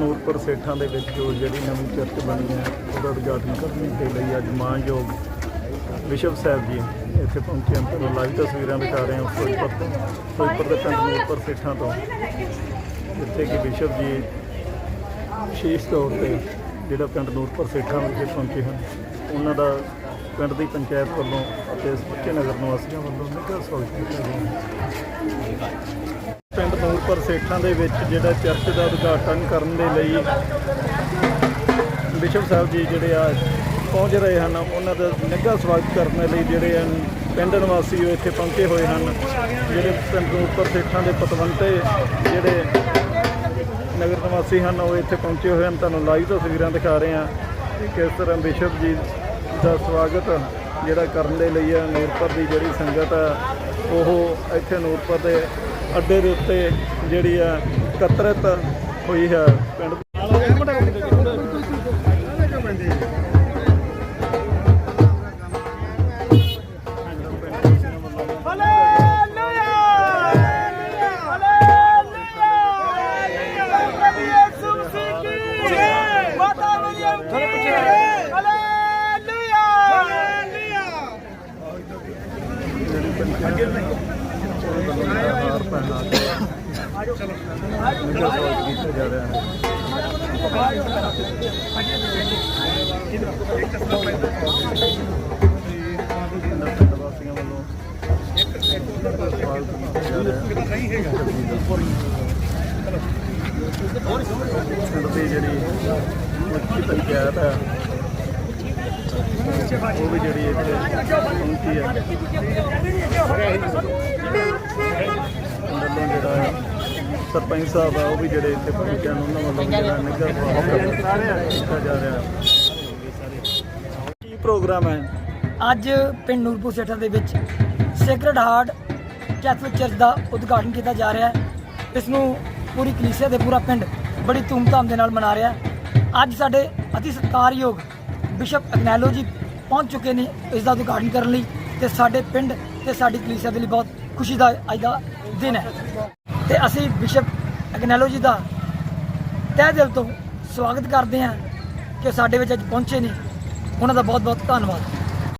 ਨੂਰਪੁਰ ਸੇਠਾਂ ਦੇ ਵਿੱਚ ਜੋ ਜਿਹੜੀ ਨਵੀਂ ਚਰਚ ਬਣੀ ਹੈ, ਉਹਦਾ ਉਦਘਾਟਨ ਕਰਨ ਦੇ ਲਈ ਅੱਜ ਮਾਨਯੋਗ ਵਿਸ਼ਵ ਸਾਹਿਬ ਜੀ ਇੱਥੇ ਪਹੁੰਚੇ ਹਨ। ਤੁਹਾਨੂੰ ਲਾਈਵ ਤਸਵੀਰਾਂ ਦਿਖਾ ਰਹੇ ਹਾਂ ਫਿਰੋਜ਼ਪੁਰ ਤੋਂ, ਫਿਰੋਜ਼ਪੁਰ ਦੇ ਪਿੰਡ ਨੂਰਪੁਰ ਸੇਠਾਂ ਤੋਂ। ਜਿੱਥੇ ਕਿ ਵਿਸ਼ਵ ਜੀ ਵਿਸ਼ੇਸ਼ ਤੌਰ ਤੇ ਜਿਹੜਾ ਪਿੰਡ ਨੂਰਪੁਰ ਸੇਠਾਂ ਵਿੱਚ ਪਹੁੰਚੇ ਹਨ, ਉਹਨਾਂ ਦਾ ਪਿੰਡ ਦੀ ਪੰਚਾਇਤ ਵੱਲੋਂ ਅਤੇ ਸੁੱਚੇ ਨਗਰ ਨਿਵਾਸੀਆਂ ਵੱਲੋਂ ਨਿੱਘਾ ਸਵਾਗਤ ਕੀਤਾ ਗਿਆ। ਪਿੰਡ ਨੂਰਪੁਰ ਸੇਠਾਂ ਦੇ ਵਿੱਚ ਜਿਹੜਾ ਚਰਚ ਦਾ ਉਦਘਾਟਨ ਕਰਨ ਦੇ ਲਈ ਬਿਸ਼ਪ ਸਾਹਿਬ ਜੀ ਜਿਹੜੇ ਆ ਪਹੁੰਚ ਰਹੇ ਹਨ, ਉਹਨਾਂ ਦਾ ਨਿੱਘਾ ਸਵਾਗਤ ਕਰਨ ਦੇ ਲਈ ਜਿਹੜੇ ਹਨ, ਪਿੰਡ ਨਿਵਾਸੀ ਉਹ ਇੱਥੇ ਪਹੁੰਚੇ ਹੋਏ ਹਨ, ਜਿਹੜੇ ਪਿੰਡ ਨੂਰਪੁਰ ਸੇਠਾਂ ਦੇ ਪਤਵੰਤੇ ਜਿਹੜੇ ਨਗਰ ਨਿਵਾਸੀ ਹਨ, ਉਹ ਇੱਥੇ ਪਹੁੰਚੇ ਹੋਏ ਹਨ। ਤੁਹਾਨੂੰ ਲਾਈਵ ਤਸਵੀਰਾਂ ਦਿਖਾ ਰਹੇ ਹਾਂ ਕਿਸ ਤਰ੍ਹਾਂ ਬਿਸ਼ਪ ਜੀ ਦਾ ਸਵਾਗਤ ਜਿਹੜਾ ਕਰਨ ਦੇ ਲਈ ਆ ਨੂਰਪੁਰ ਦੀ ਜਿਹੜੀ ਸੰਗਤ ਆ ਉਹ ਇੱਥੇ ਨੂਰਪੁਰ ਦੇ ਅੱਡੇ ਦੇ ਉੱਤੇ ਜਿਹੜੀ ਆ ਇਕੱਤਰਿਤ ਹੋਈ ਹੈ ਪਿੰਡ। ਹਾਰ ਪਹਿਨਾ ਕੇ ਕੀਤਾ ਜਾ ਰਿਹਾ ਹੈ ਪਿੰਡ ਵਾਸੀਆਂ ਵੱਲੋਂ ਸਵਾਗਤ ਕੀਤਾ ਜਾ ਰਿਹਾ ਹੈ ਪਿੰਡ ਦੀ ਜਿਹੜੀ ਮੁੱਖੀ ਪੰਚਾਇਤ ਹੈ ਉਹ ਵੀ ਜਿਹੜੀ ਇੱਥੇ ਪਹੁੰਚੀ ਹੈ, ਸਰਪੰਚ ਸਾਹਿਬ ਆ, ਉਹ ਵੀ ਜਿਹੜੇ ਇੱਥੇ ਪਹੁੰਚੇ ਹਨ ਉਹਨਾਂ ਵੱਲੋਂ ਵੀ ਜਿਹੜਾ ਨਿੱਘਾ ਸਵਾਗਤ ਕੀਤਾ ਜਾ ਰਿਹਾ। ਕੀ ਪ੍ਰੋਗਰਾਮ ਹੈ? ਅੱਜ ਪਿੰਡ ਨੂਰਪੁਰ ਸੇਠਾ ਦੇ ਵਿੱਚ ਸੇਕਰਡ ਹਾਰਟ ਕੈਥੋਲਿਕ ਚਰਚ ਦਾ ਉਦਘਾਟਨ ਕੀਤਾ ਜਾ ਰਿਹਾ ਹੈ। ਇਸ ਨੂੰ ਪੂਰੀ ਕਲੀਸਿਆ ਦੇ ਪੂਰਾ ਪਿੰਡ ਬੜੀ ਧੂਮਧਾਮ ਦੇ ਨਾਲ ਮਨਾ ਰਿਹਾ ਹੈ। ਅੱਜ ਸਾਡੇ ਅਤੀ ਸਤਿਕਾਰਯੋਗ ਬਿਸ਼ਪ ਅਗਨੈਲੋ ਜੀ ਪਹੁੰਚ ਚੁੱਕੇ ਨੇ ਇਸ ਦਾ ਉਦਘਾਟਨ ਕਰਨ ਲਈ ਤੇ ਸਾਡੇ ਪਿੰਡ ਤੇ ਸਾਡੀ ਕਲੀਸਿਆ ਦੇ ਲਈ ਬਹੁਤ ਖੁਸ਼ੀ ਦਾ ਅੱਜ ਦਾ ਦਿਨ ਹੈ। ਤੇ ਅਸੀਂ ਬਿਸ਼ਪ ਅਗਨੈਲੋ ਜੀ ਦਾ ਤਹਿ ਦਿਲ ਤੋਂ ਸਵਾਗਤ ਕਰਦੇ ਹਾਂ ਕਿ ਸਾਡੇ ਵਿੱਚ ਅੱਜ ਪਹੁੰਚੇ ਨੇ। ਉਹਨਾਂ ਦਾ ਬਹੁਤ ਬਹੁਤ ਧੰਨਵਾਦ।